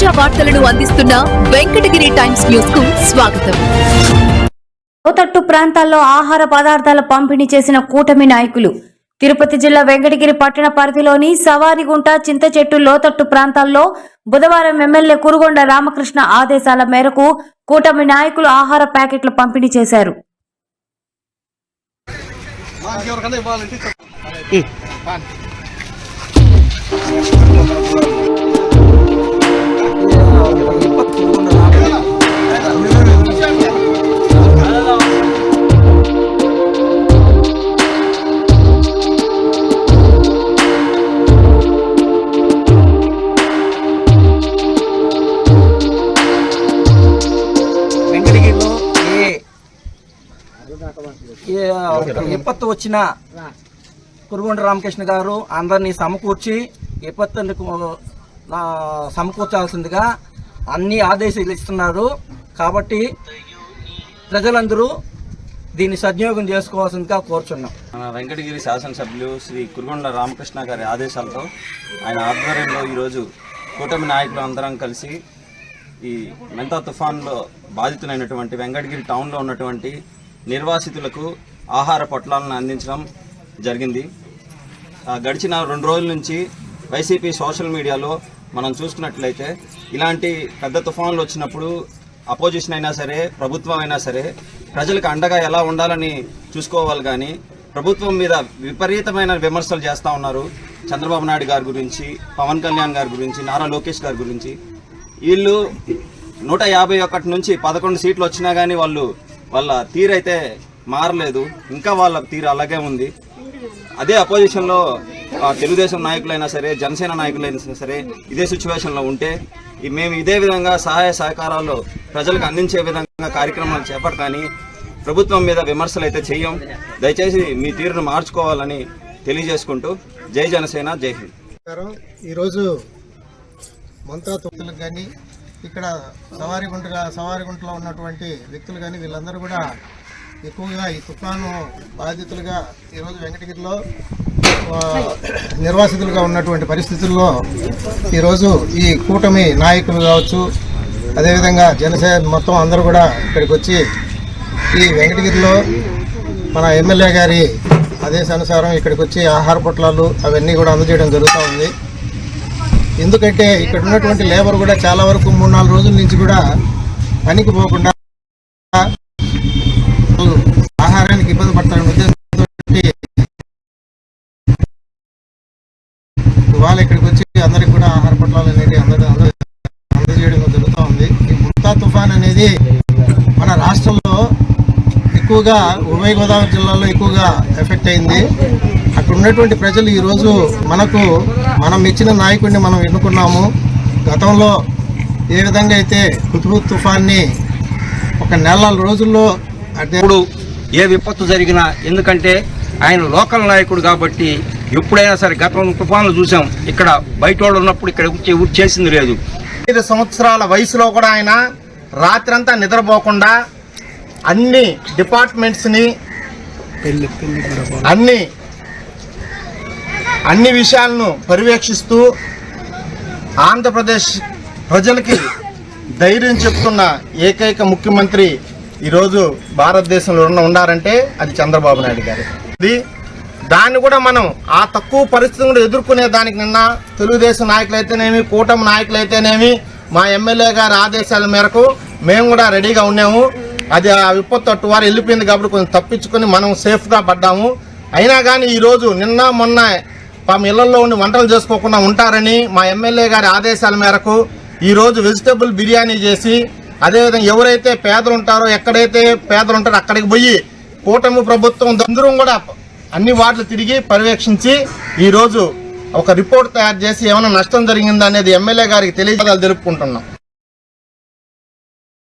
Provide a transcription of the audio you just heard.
తాజా వార్తలను అందిస్తున్న వెంకటగిరి టైమ్స్ న్యూస్కు స్వాగతం. లోతట్టు ప్రాంతాల్లో ఆహార పదార్థాల పంపిణీ చేసిన కూటమి నాయకులు. తిరుపతి జిల్లా వెంకటగిరి పట్టణ పరిధిలోని సవారిగుంట చింతచెట్టు లోతట్టు ప్రాంతాల్లో బుధవారం ఎమ్మెల్యే కురుగొండ రామకృష్ణ ఆదేశాల మేరకు కూటమి నాయకులు ఆహార ప్యాకెట్లు పంపిణీ చేశారు. విపత్తు వచ్చినా కురుగొండ రామకృష్ణ గారు అందరినీ సమకూర్చి విపత్తులకు ఆ, సమకూర్చాల్సిందిగా అన్ని ఆదేశాలు ఇస్తున్నారు. కాబట్టి ప్రజలందరూ దీన్ని సద్వినియోగం చేసుకోవాల్సిందిగా కోరుచున్నాం. మన వెంకటగిరి శాసనసభ్యులు శ్రీ కురుగొండ రామకృష్ణ గారి ఆదేశాలతో ఆయన ఆధ్వర్యంలో ఈరోజు కూటమి నాయకులు అందరం కలిసి ఈ మెంతా తుఫాన్లో బాధితులైనటువంటి వెంకటగిరి టౌన్లో ఉన్నటువంటి నిర్వాసితులకు ఆహార పొట్లాలను అందించడం జరిగింది. గడిచిన రెండు రోజుల నుంచి వైసీపీ సోషల్ మీడియాలో మనం చూసుకున్నట్లయితే ఇలాంటి పెద్ద తుఫాన్లు వచ్చినప్పుడు అపోజిషన్ అయినా సరే ప్రభుత్వం అయినా సరే ప్రజలకు అండగా ఎలా ఉండాలని చూసుకోవాలి కానీ ప్రభుత్వం మీద విపరీతమైన విమర్శలు చేస్తూ ఉన్నారు. చంద్రబాబు నాయుడు గారి గురించి పవన్ కళ్యాణ్ గారి గురించి నారా లోకేష్ గారి గురించి. వీళ్ళు నూట యాభై ఒకటి నుంచి పదకొండు సీట్లు వచ్చినా కానీ వాళ్ళు వాళ్ళ తీరైతే మారలేదు. ఇంకా వాళ్ళ తీరు అలాగే ఉంది. అదే అపోజిషన్లో తెలుగుదేశం నాయకులైనా సరే జనసేన నాయకులైనా సరే ఇదే సిచ్యువేషన్లో ఉంటే మేము ఇదే విధంగా సహాయ సహకారాలు ప్రజలకు అందించే విధంగా కార్యక్రమాలు చేపడతాని ప్రభుత్వం మీద విమర్శలు అయితే చేయం. దయచేసి మీ తీరును మార్చుకోవాలని తెలియజేసుకుంటూ జై జనసేన జై హింద్. ఈరోజు మంత్రా తొక్కులకు కానీ ఇక్కడ సవారిగుంటగా సవారిగుంటలో ఉన్నటువంటి వ్యక్తులు కానీ వీళ్ళందరూ కూడా ఎక్కువగా ఈ తుఫాను బాధితులుగా ఈరోజు వెంకటగిరిలో నిర్వాసితులుగా ఉన్నటువంటి పరిస్థితుల్లో ఈరోజు ఈ కూటమి నాయకులు కావచ్చు అదేవిధంగా జనసేన మొత్తం అందరూ కూడా ఇక్కడికి వచ్చి ఈ వెంకటగిరిలో మన ఎమ్మెల్యే గారి ఆదేశానుసారం ఇక్కడికి వచ్చి ఆహార పొట్లాలు అవన్నీ కూడా అందజేయడం జరుగుతూ ఉంది. ఎందుకంటే ఇక్కడ ఉన్నటువంటి లేబర్ కూడా చాలా వరకు మూడు నాలుగు రోజుల నుంచి కూడా పనికి పోకుండా ఎక్కువగా ఉభయ గోదావరి జిల్లాలో ఎక్కువగా ఎఫెక్ట్ అయింది. అక్కడ ఉన్నటువంటి ప్రజలు ఈరోజు మనకు మనం ఇచ్చిన నాయకుడిని మనం ఎన్నుకున్నాము. గతంలో ఏ విధంగా అయితే కుతుబు తుఫాన్ని ఒక నెల రోజుల్లో ఇప్పుడు ఏ విపత్తు జరిగినా ఎందుకంటే ఆయన లోకల్ నాయకుడు కాబట్టి ఎప్పుడైనా సరే గతం తుఫాన్లు చూసాం. ఇక్కడ బయట వాళ్ళు ఉన్నప్పుడు ఇక్కడ చేసింది లేదు. ఐదు సంవత్సరాల వయసులో కూడా ఆయన రాత్రంతా నిద్రపోకుండా అన్ని డిపార్ట్మెంట్స్ని అన్ని అన్ని విషయాలను పర్యవేక్షిస్తూ ఆంధ్రప్రదేశ్ ప్రజలకి ధైర్యం చెప్తున్న ఏకైక ముఖ్యమంత్రి ఈరోజు భారతదేశంలో ఉన్న ఉన్నారంటే అది చంద్రబాబు నాయుడు గారు. ఇది దాన్ని కూడా మనం ఆ తక్కువ పరిస్థితిని కూడా ఎదుర్కొనే దానికి నిన్న తెలుగుదేశం నాయకులైతేనేమి కూటమి నాయకులైతేనేమి మా ఎమ్మెల్యే గారి ఆదేశాల మేరకు మేము కూడా రెడీగా ఉన్నాము. అది ఆ విపత్తు అటు వారు వెళ్ళిపోయింది కాబట్టి కొంచెం తప్పించుకొని మనం సేఫ్గా పడ్డాము. అయినా కానీ ఈరోజు నిన్న మొన్న పాపం ఇళ్ళలో ఉండి వంటలు చేసుకోకుండా ఉంటారని మా ఎమ్మెల్యే గారి ఆదేశాల మేరకు ఈరోజు వెజిటబుల్ బిర్యానీ చేసి అదేవిధంగా ఎవరైతే పేదలు ఉంటారో ఎక్కడైతే పేదలు ఉంటారో అక్కడికి పోయి కూటమి ప్రభుత్వం అందరం కూడా అన్ని వార్డులు తిరిగి పర్యవేక్షించి ఈరోజు ఒక రిపోర్ట్ తయారు చేసి ఏమైనా నష్టం జరిగిందా అనేది ఎమ్మెల్యే గారికి తెలియజేయాలని తెలుపుకుంటున్నాం.